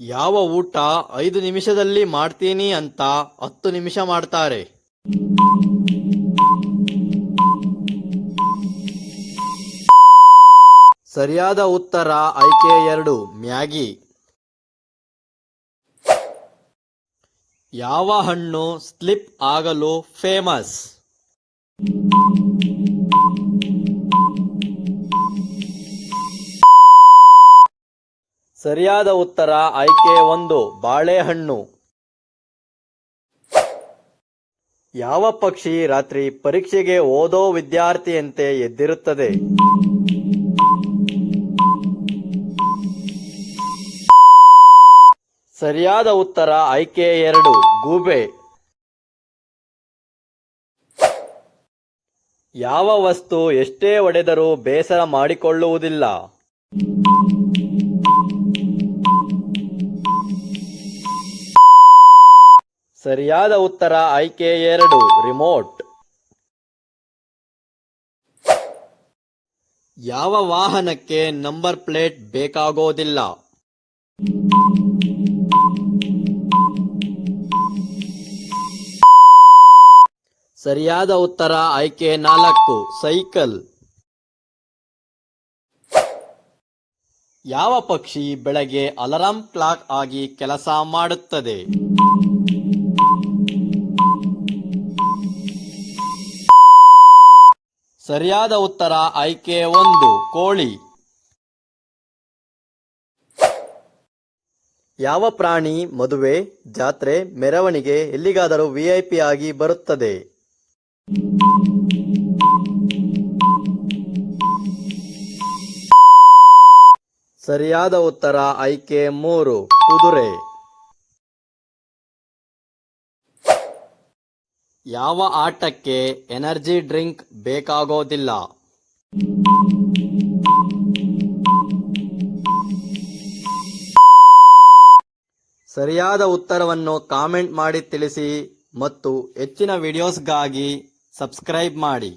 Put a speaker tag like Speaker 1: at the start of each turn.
Speaker 1: ಯಾವ ಊಟ ಐದು ನಿಮಿಷದಲ್ಲಿ ಮಾಡ್ತೀನಿ ಅಂತ ಹತ್ತು ನಿಮಿಷ ಮಾಡ್ತಾರೆ? ಸರಿಯಾದ ಉತ್ತರ ಆಯ್ಕೆ ಎರಡು, ಮ್ಯಾಗಿ. ಯಾವ ಹಣ್ಣು ಸ್ಲಿಪ್ ಆಗಲು ಫೇಮಸ್? ಸರಿಯಾದ ಉತ್ತರ ಆಯ್ಕೆ ಒಂದು, ಬಾಳೆಹಣ್ಣು. ಯಾವ ಪಕ್ಷಿ ರಾತ್ರಿ ಪರೀಕ್ಷೆಗೆ ಓದೋ ವಿದ್ಯಾರ್ಥಿಯಂತೆ ಎದ್ದಿರುತ್ತದೆ? ಸರಿಯಾದ ಉತ್ತರ ಆಯ್ಕೆ ಎರಡು, ಗೂಬೆ. ಯಾವ ವಸ್ತು ಎಷ್ಟೇ ಒಡೆದರೂ ಬೇಸರ ಮಾಡಿಕೊಳ್ಳುವುದಿಲ್ಲ. ಸರಿಯಾದ ಉತ್ತರ, ಆಯ್ಕೆ ಎರಡು, ರಿಮೋಟ್. ಯಾವ ವಾಹನಕ್ಕೆ ನಂಬರ್ ಪ್ಲೇಟ್ ಬೇಕಾಗೋದಿಲ್ಲ? ಸರಿಯಾದ ಉತ್ತರ, ಆಯ್ಕೆ ನಾಲ್ಕು, ಸೈಕಲ್. ಯಾವ ಪಕ್ಷಿ ಬೆಳಗ್ಗೆ ಅಲಾರಾಂ ಕ್ಲಾಕ್ ಆಗಿ ಕೆಲಸ ಮಾಡುತ್ತದೆ? ಸರಿಯಾದ ಉತ್ತರ ಆಯ್ಕೆ ಒಂದು, ಕೋಳಿ. ಯಾವ ಪ್ರಾಣಿ, ಮದುವೆ, ಜಾತ್ರೆ, ಮೆರವಣಿಗೆ ಎಲ್ಲಿಗಾದರೂ ವಿಐಪಿ ಆಗಿ ಬರುತ್ತದೆ? ಸರಿಯಾದ ಉತ್ತರ ಆಯ್ಕೆ ಮೂರು, ಕುದುರೆ. ಯಾವ ಆಟಕ್ಕೆ ಎನರ್ಜಿ ಡ್ರಿಂಕ್ ಬೇಕಾಗೋದಿಲ್ಲ? ಸರಿಯಾದ ಉತ್ತರವನ್ನು ಕಾಮೆಂಟ್ ಮಾಡಿ ತಿಳಿಸಿ ಮತ್ತು ಹೆಚ್ಚಿನ ವಿಡಿಯೋಸ್ಗಾಗಿ ಸಬ್ಸ್ಕ್ರೈಬ್ ಮಾಡಿ.